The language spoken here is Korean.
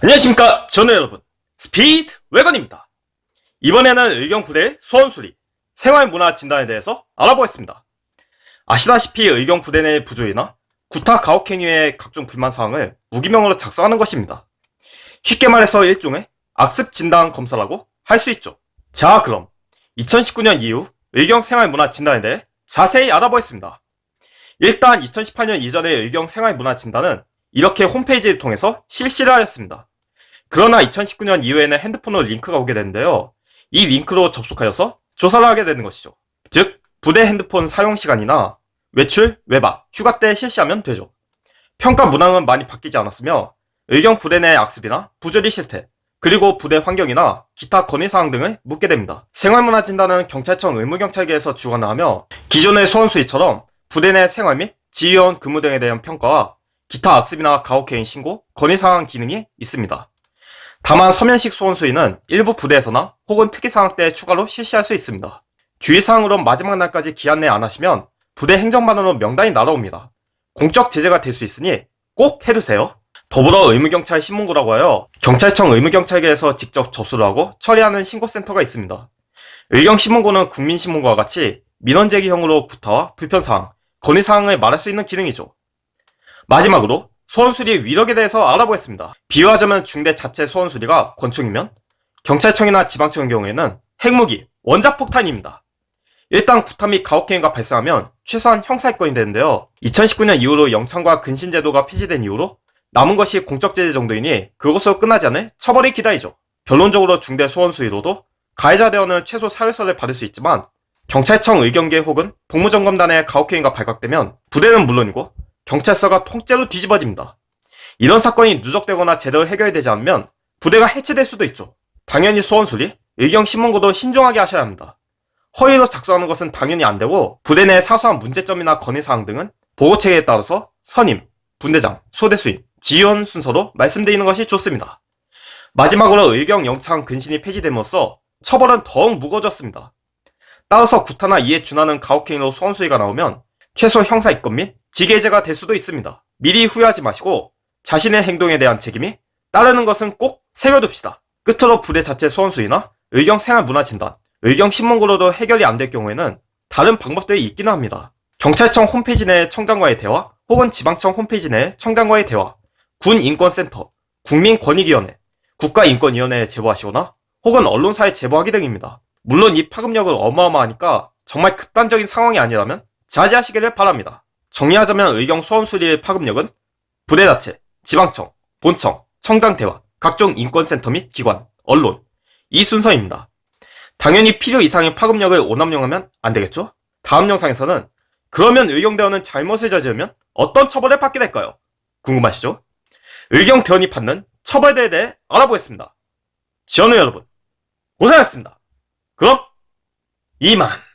안녕하십니까. 전우 여러분 스피드 외건입니다. 이번에는 의경부대 소원수리 생활문화 진단에 대해서 알아보겠습니다. 아시다시피 의경부대 내 부조이나 구타 가혹행위의 각종 불만사항을 무기명으로 작성하는 것입니다. 쉽게 말해서 일종의 악습 진단 검사라고 할 수 있죠. 자 그럼 2019년 이후 의경 생활문화 진단에 대해 자세히 알아보겠습니다. 일단 2018년 이전의 의경 생활문화 진단은 이렇게 홈페이지를 통해서 실시를 하였습니다. 그러나 2019년 이후에는 핸드폰으로 링크가 오게 되는데요. 이 링크로 접속하여서 조사를 하게 되는 것이죠. 즉, 부대 핸드폰 사용 시간이나 외출, 외박, 휴가 때 실시하면 되죠. 평가 문항은 많이 바뀌지 않았으며 의경 부대 내 악습이나 부조리 실태, 그리고 부대 환경이나 기타 건의사항 등을 묻게 됩니다. 생활문화 진단은 경찰청 의무경찰계에서 주관을 하며 기존의 소원수위처럼 부대 내 생활 및 지휘원 근무 등에 대한 평가와 기타 악습이나 가혹행위 신고, 건의사항 기능이 있습니다. 다만 서면식 소원수위는 일부 부대에서나 혹은 특이사항 때 추가로 실시할 수 있습니다. 주의사항으로 마지막 날까지 기한 내에 안 하시면 부대 행정반으로 명단이 날아옵니다. 공적 제재가 될 수 있으니 꼭 해두세요. 더불어 의무경찰 신문고라고 하여 경찰청 의무경찰계에서 직접 접수를 하고 처리하는 신고센터가 있습니다. 의경신문고는 국민신문고와 같이 민원제기형으로 구타와 불편사항, 건의사항을 말할 수 있는 기능이죠. 마지막으로 소원수리의 위력에 대해서 알아보겠습니다. 비유하자면 중대 자체 소원수리가 권총이면 경찰청이나 지방청의 경우에는 핵무기, 원자폭탄입니다. 일단 구타 및 가혹행위가 발생하면 최소한 형사입건이 되는데요. 2019년 이후로 영창과 근신제도가 폐지된 이후로 남은 것이 공적제재 정도이니 그것으로 끝나지 않을 처벌이 기다리죠. 결론적으로 중대 소원수위로도 가해자 대원은 최소 사회서를 받을 수 있지만 경찰청 의경계 혹은 복무점검단의 가혹행위가 발각되면 부대는 물론이고 경찰서가 통째로 뒤집어집니다. 이런 사건이 누적되거나 제대로 해결되지 않으면 부대가 해체될 수도 있죠. 당연히 소원수리, 의경 신문고도 신중하게 하셔야 합니다. 허위로 작성하는 것은 당연히 안 되고 부대 내 사소한 문제점이나 건의사항 등은 보고체계에 따라서 선임, 분대장, 소대수임, 지휘원 순서로 말씀드리는 것이 좋습니다. 마지막으로 의경 영창 근신이 폐지됨으로써 처벌은 더욱 무거워졌습니다. 따라서 구타나 이에 준하는 가혹행위로 소원수위가 나오면 최소 형사 입건 및 지게제가 될 수도 있습니다. 미리 후회하지 마시고 자신의 행동에 대한 책임이 따르는 것은 꼭 새겨둡시다. 끝으로 부대 자체 소원수위나 의경 생활 문화 진단, 의경 신문고로도 해결이 안 될 경우에는 다른 방법들이 있기는 합니다. 경찰청 홈페이지 내 청장과의 대화, 혹은 지방청 홈페이지 내 청장과의 대화, 군인권센터, 국민권익위원회, 국가인권위원회에 제보하시거나 혹은 언론사에 제보하기 등입니다. 물론 이 파급력은 어마어마하니까 정말 극단적인 상황이 아니라면 자제하시기를 바랍니다. 정리하자면 의경 소원수리의 파급력은 부대 자체, 지방청, 본청, 청장대화, 각종 인권센터 및 기관, 언론 이 순서입니다. 당연히 필요 이상의 파급력을 오남용하면 안 되겠죠? 다음 영상에서는 그러면 의경대원은 잘못을 저지르면 어떤 처벌을 받게 될까요? 궁금하시죠? 의경대원이 받는 처벌에 대해 알아보겠습니다. 지원우 여러분, 고생하셨습니다. 그럼 이만.